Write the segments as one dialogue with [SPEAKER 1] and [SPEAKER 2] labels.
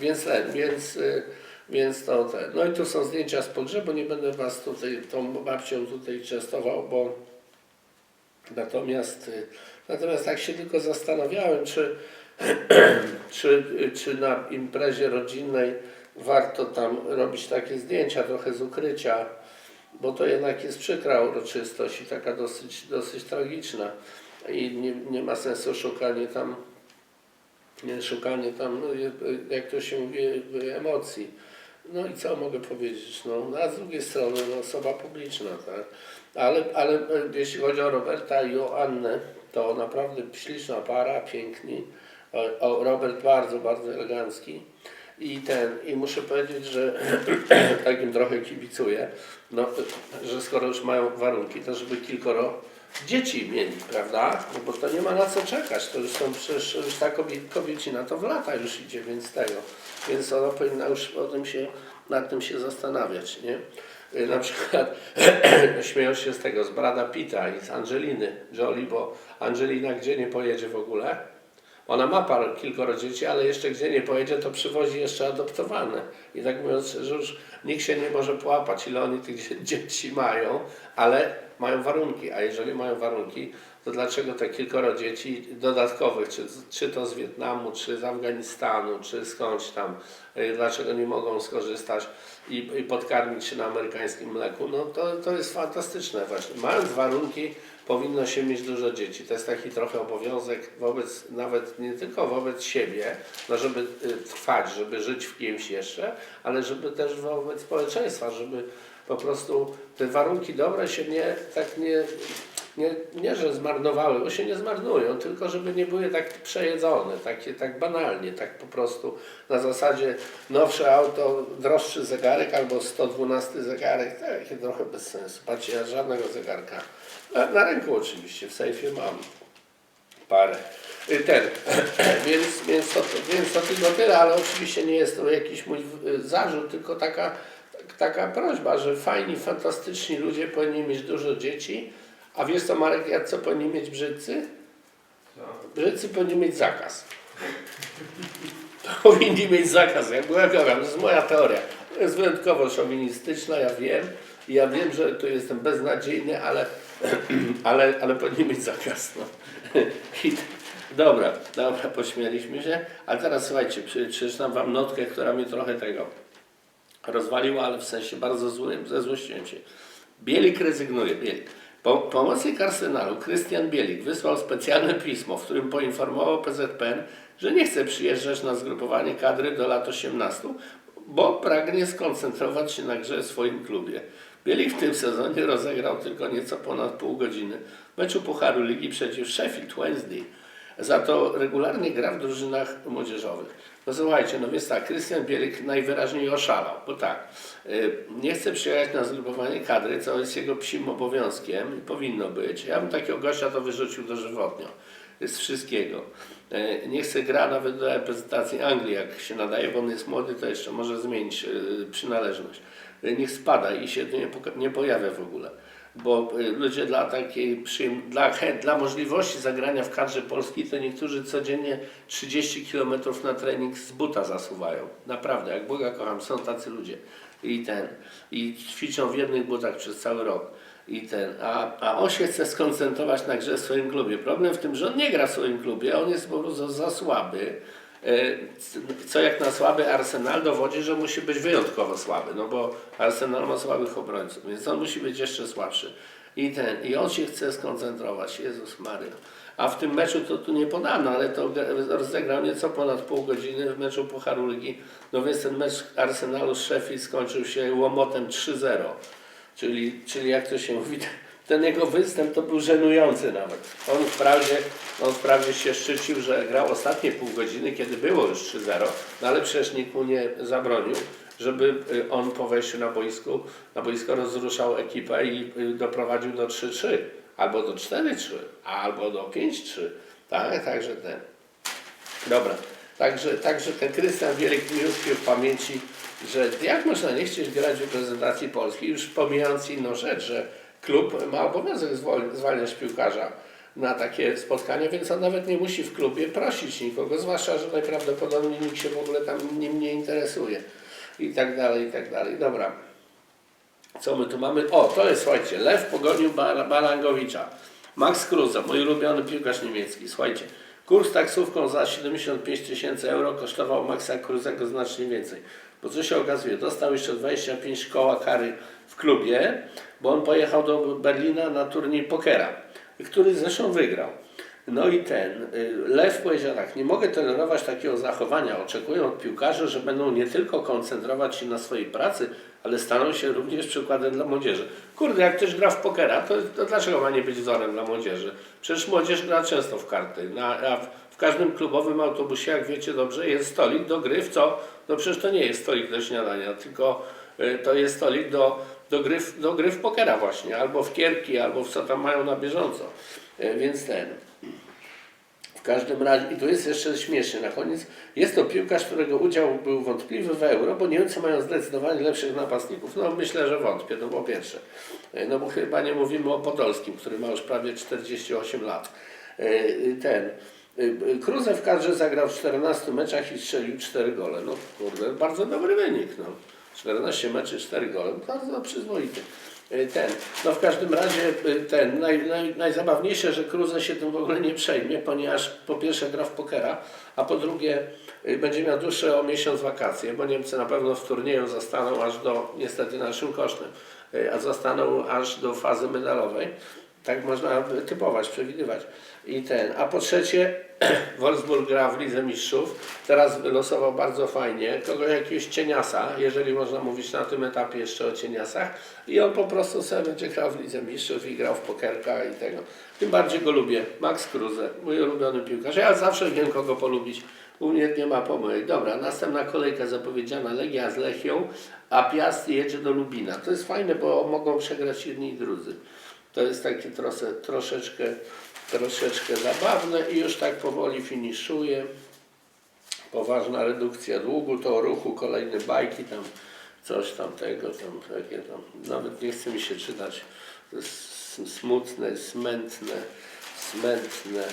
[SPEAKER 1] Więc więc, y, więc to ten. No i tu są zdjęcia z pogrzebu, nie będę was tutaj tą babcią tutaj częstował, bo natomiast, y, natomiast tak się tylko zastanawiałem, czy, czy, czy na imprezie rodzinnej warto tam robić takie zdjęcia trochę z ukrycia, bo to jednak jest przykra uroczystość i taka dosyć, dosyć tragiczna i nie, nie ma sensu szukanie tam szukanie tam, no, jak to się mówi, emocji. No i co mogę powiedzieć? No, a z drugiej strony no, osoba publiczna, tak? Ale, ale jeśli chodzi o Roberta i o Annę, to naprawdę śliczna para, piękni. O, o, Robert bardzo, bardzo elegancki. I ten, i muszę powiedzieć, że tak im trochę kibicuję, no, że skoro już mają warunki, to żeby kilkoro dzieci mieli, prawda? No bo to nie ma na co czekać. To już są przecież już ta kobie, kobiecina to w lata już idzie, więc tego. Więc ona powinna już o tym się, nad tym się zastanawiać, nie? Y, Na przykład śmieją się z tego, z Brada Pitta i z Angeliny Jolie, bo Angelina gdzie nie pojedzie w ogóle? Ona ma parę, kilkoro dzieci, ale jeszcze gdzie nie pojedzie, to przywozi jeszcze adoptowane. I tak mówiąc, że już nikt się nie może połapać, ile oni tych dzie- dzieci mają, ale mają warunki. A jeżeli mają warunki, to dlaczego te kilkoro dzieci dodatkowych, czy, czy to z Wietnamu, czy z Afganistanu, czy skądś tam, y, dlaczego nie mogą skorzystać i, i podkarmić się na amerykańskim mleku? No to, to jest fantastyczne właśnie. Mając warunki, powinno się mieć dużo dzieci. To jest taki trochę obowiązek wobec, nawet nie tylko wobec siebie, no żeby y, trwać, żeby żyć w kimś jeszcze, ale żeby też wobec społeczeństwa, żeby po prostu te warunki dobre się nie, tak nie, nie, nie że zmarnowały, bo się nie zmarnują, tylko żeby nie były tak przejedzone, takie tak banalnie, tak po prostu na zasadzie nowsze auto, droższy zegarek albo 112 zegarek, takie trochę bez sensu. Patrzcie, ja żadnego zegarka. Na, na ręku oczywiście, w sejfie mam parę. Y, Ten, więc, więc, to, więc to tylko tyle, ale oczywiście nie jest to jakiś mój y, zarzut, tylko taka, taka prośba, że fajni, fantastyczni ludzie powinni mieć dużo dzieci, a wiesz co Marek, jak co powinni mieć brzydcy? Brzydcy powinni mieć zakaz. Powinni mieć zakaz, jak kocham, to jest moja teoria. To jest wyjątkowo szowinistyczna, ja wiem. Ja wiem, że tu jestem beznadziejny, ale, ale, ale powinni mieć zakaz. No. Dobra, dobra, pośmialiśmy się. A teraz słuchajcie, przeczytam wam notkę, która mi trochę tego rozwaliła, ale w sensie bardzo złym, zezłościłem się. Bielik rezygnuje, Bielik. Po, pomocnik Arsenalu, Krystian Bielik, wysłał specjalne pismo, w którym poinformował PZPN, że nie chce przyjeżdżać na zgrupowanie kadry do lat 18, bo pragnie skoncentrować się na grze w swoim klubie. Bielik w tym sezonie rozegrał tylko nieco ponad pół godziny w meczu Pucharu Ligi przeciw Sheffield Wednesday. Za to regularnie gra w drużynach młodzieżowych. No słuchajcie, no więc tak, Krystian Bielik najwyraźniej oszalał, bo tak, y, nie chce przyjechać na zgrupowanie kadry, co jest jego psim obowiązkiem i powinno być. Ja bym takiego gościa to wyrzucił dożywotnio z wszystkiego. Y, Nie chce gra nawet do reprezentacji Anglii, jak się nadaje, bo on jest młody, to jeszcze może zmienić y, przynależność. Niech spada i się nie, nie pojawia w ogóle bo y, ludzie dla takiej przyjem- dla, dla możliwości zagrania w kadrze polskiej, to niektórzy codziennie 30 km na trening z buta zasuwają. Naprawdę, jak Boga kocham, są tacy ludzie. I ten, i ćwiczą w jednych butach przez cały rok. I ten, a, a on się chce skoncentrować na grze w swoim klubie. Problem w tym, że on nie gra w swoim klubie, on jest po prostu za słaby. E, Co jak na słaby Arsenal dowodzi, że musi być wyjątkowo słaby, no bo Arsenal ma słabych obrońców, więc on musi być jeszcze słabszy. I ten, i on się chce skoncentrować, Jezus Maria. A w tym meczu to tu nie podano, ale to rozegrał nieco ponad pół godziny w meczu Pucharu Ligi. No więc ten mecz Arsenalu z Sheffield skończył się łomotem 3-0. Czyli, czyli jak to się mówi, ten jego występ to był żenujący nawet. On wprawdzie, on wprawdzie się szczycił, że grał ostatnie pół godziny, kiedy było już 3-0, no ale przecież nikt mu nie zabronił, żeby y, on po wejściu na boisku, na boisko rozruszał ekipę i y, doprowadził do 3-3, albo do 4-3, albo do 5-3. Tak, także ten. Dobra, także, także ten Krystian utkwił w pamięci, że jak można nie chcieć grać w reprezentacji Polski, już pomijając inną rzecz, że klub ma obowiązek zwalniać piłkarza na takie spotkania, więc on nawet nie musi w klubie prosić nikogo, zwłaszcza, że najprawdopodobniej nikt się w ogóle tam nim nie interesuje i tak dalej, i tak dalej. Dobra. Co my tu mamy? O, to jest, słuchajcie, Lew pogonił Bar- Balangowicza. Max Kruse, mój ulubiony piłkarz niemiecki. Słuchajcie, kurs taksówką za 75 tysięcy euro kosztował Maxa Krusego znacznie więcej. Bo co się okazuje, dostał jeszcze 25 koła kary w klubie, bo on pojechał do Berlina na turniej pokera, który zresztą wygrał. No i ten, y, Lew powiedział tak, nie mogę tolerować takiego zachowania. Oczekuję od piłkarzy, że będą nie tylko koncentrować się na swojej pracy, ale staną się również przykładem dla młodzieży. Kurde, jak ktoś gra w pokera, to, to dlaczego ma nie być wzorem dla młodzieży? Przecież młodzież gra często w karty. Na, a w każdym klubowym autobusie, jak wiecie dobrze, jest stolik do gry w co? No przecież to nie jest stolik do śniadania, tylko y, to jest stolik do, do, gry, w- do gry w pokera właśnie, albo w kierki, albo w co tam mają na bieżąco. Y, Więc ten... W każdym razie, i tu jest jeszcze śmiesznie na koniec, jest to piłkarz, którego udział był wątpliwy w euro, bo Niemcy mają zdecydowanie lepszych napastników. No myślę, że wątpię, to po pierwsze. E, No bo chyba nie mówimy o Podolskim, który ma już prawie 48 lat. Ten. E, Kruse w kadrze zagrał w 14 meczach i strzelił 4 gole. No kurde, bardzo dobry wynik. No. 14 meczy, 4 gole, bardzo przyzwoity. E, Ten, no w każdym razie ten, naj, naj, najzabawniejsze, że Kruse się tym w ogóle nie przejmie, ponieważ po pierwsze gra w pokera, a po drugie y, będzie miał dłuższe o miesiąc wakacje, bo Niemcy na pewno w turnieju zostaną aż do, niestety naszym kosztem, y, a zostaną aż do fazy medalowej. Tak można typować, przewidywać. I ten, a po trzecie, Wolfsburg gra w Lidze Mistrzów. Teraz wylosował bardzo fajnie kogoś jakiegoś cieniasa, jeżeli można mówić na tym etapie jeszcze o cieniasach. I on po prostu sobie będzie grał w Lidze Mistrzów i grał w pokerka i tego. Tym bardziej go lubię. Max Kruse, mój ulubiony piłkarz. Ja zawsze wiem kogo polubić. U mnie nie ma pomyłek. Dobra, następna kolejka zapowiedziana Legia z Lechią, a Piast jedzie do Lubina. To jest fajne, bo mogą przegrać jedni i drudzy. To jest takie trosze, troszeczkę, troszeczkę zabawne i już tak powoli finiszuje. Poważna redukcja długu, to ruchu, kolejne bajki tam, coś tam tego, tam takie tam, nawet nie chce mi się czytać, smutne, smętne, smętne.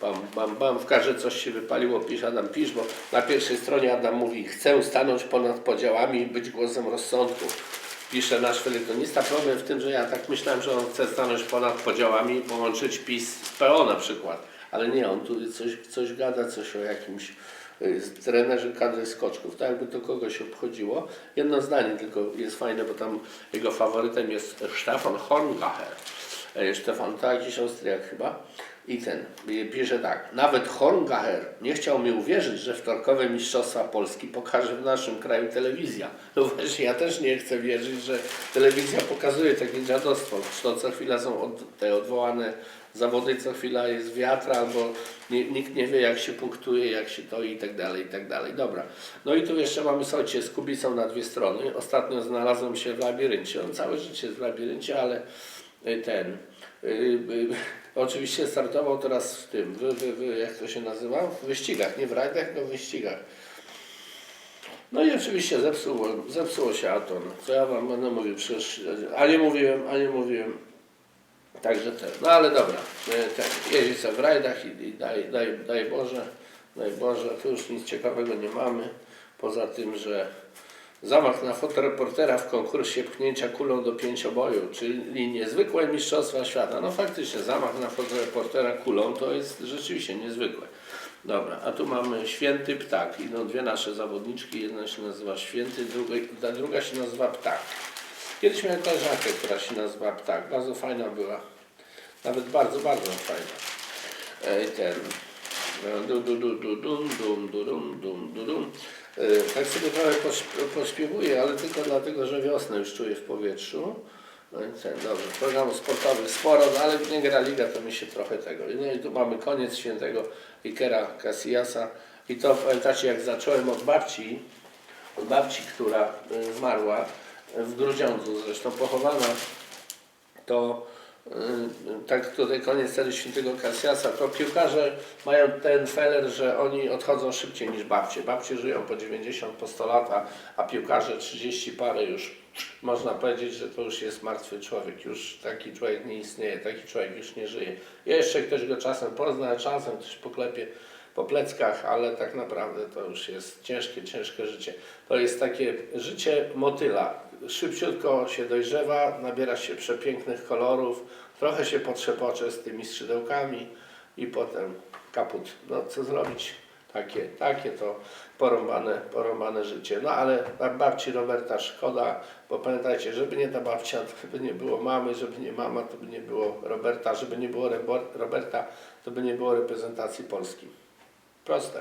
[SPEAKER 1] Bam, bam, bam. W każdym coś się wypaliło, pisze Adam Pisz, bo na pierwszej stronie Adam mówi, chcę stanąć ponad podziałami i być głosem rozsądku. Pisze nasz felietonista. Problem w tym, że ja tak myślałem, że on chce stanąć ponad podziałami i połączyć PiS z PO na przykład. Ale nie, on tu coś, coś gada, coś o jakimś y, trenerze kadry skoczków. Tak jakby to kogoś obchodziło. Jedno zdanie tylko jest fajne, bo tam jego faworytem jest Stefan Horngacher. E, Stefan, to jakiś Austriak chyba. I ten y, pisze tak. Nawet Horngacher nie chciał mi uwierzyć, że wtorkowe Mistrzostwa Polski pokaże w naszym kraju telewizja. No właśnie, ja też nie chcę wierzyć, że telewizja pokazuje takie dziadostwo. To co chwila są od, te odwołane zawody, co chwila jest wiatr, albo nie, nikt nie wie jak się punktuje, jak się to i tak dalej, i tak dalej. Dobra. No i tu jeszcze mamy, słuchajcie, z Kubicą na dwie strony. Ostatnio znalazłem się w labiryncie. On całe życie jest w labiryncie, ale y, ten... y, y, Oczywiście startował teraz w tym, w, w, w, jak to się nazywa? W wyścigach, nie w rajdach, tylko w wyścigach. No i oczywiście zepsuło, zepsuło się Aton. Co ja wam będę mówił? Przecież, a nie mówiłem, a nie mówiłem. Także ten. No ale dobra, e, ten, jeździ w rajdach i, i daj, daj, daj Boże, daj Boże, tu już nic ciekawego nie mamy. Poza tym, że zamach na fotoreportera w konkursie pchnięcia kulą do pięcioboju, czyli niezwykłe mistrzostwa świata. No faktycznie zamach na fotoreportera kulą to jest rzeczywiście niezwykłe. Dobra, a tu mamy święty ptak. Idą dwie nasze zawodniczki, jedna się nazywa święty, druga, druga się nazywa ptak. Kiedyś miałem koleżankę, która się nazywa ptak. Bardzo fajna była. Nawet bardzo, bardzo fajna. E, ten. e, Du, du, du, du, dum, dum, du, dum, dum, du, dum. E, Tak sobie trochę pośp- pośpiewuję, ale tylko dlatego, że wiosnę już czuję w powietrzu. No i ten, dobrze, programów sportowych sporo, no ale nie gra liga, to mi się trochę tego. No i tu mamy koniec świętego Ikera Casillasa. I to pamiętacie, jak zacząłem od babci, od babci, która y, zmarła w Grudziądzu, zresztą pochowana, to y, tak tutaj koniec celi świętego Kasjasa, to piłkarze mają ten feler, że oni odchodzą szybciej niż babcie. Babcie żyją po 90, po 100 lat, a, a piłkarze 30 parę już można powiedzieć, że to już jest martwy człowiek, już taki człowiek nie istnieje, taki człowiek już nie żyje. Jeszcze ktoś go czasem pozna, czasem ktoś poklepie po pleckach, ale tak naprawdę to już jest ciężkie, ciężkie życie. To jest takie życie motyla. Szybciutko się dojrzewa, nabiera się przepięknych kolorów, trochę się potrzepocze z tymi skrzydełkami i potem kaput. No co zrobić? Takie, takie to porąbane, porąbane życie. No ale babci Roberta szkoda, bo pamiętajcie, żeby nie ta babcia, to by nie było mamy, żeby nie mama, to by nie było Roberta, żeby nie było Roberta, to by nie było reprezentacji Polski. Proste.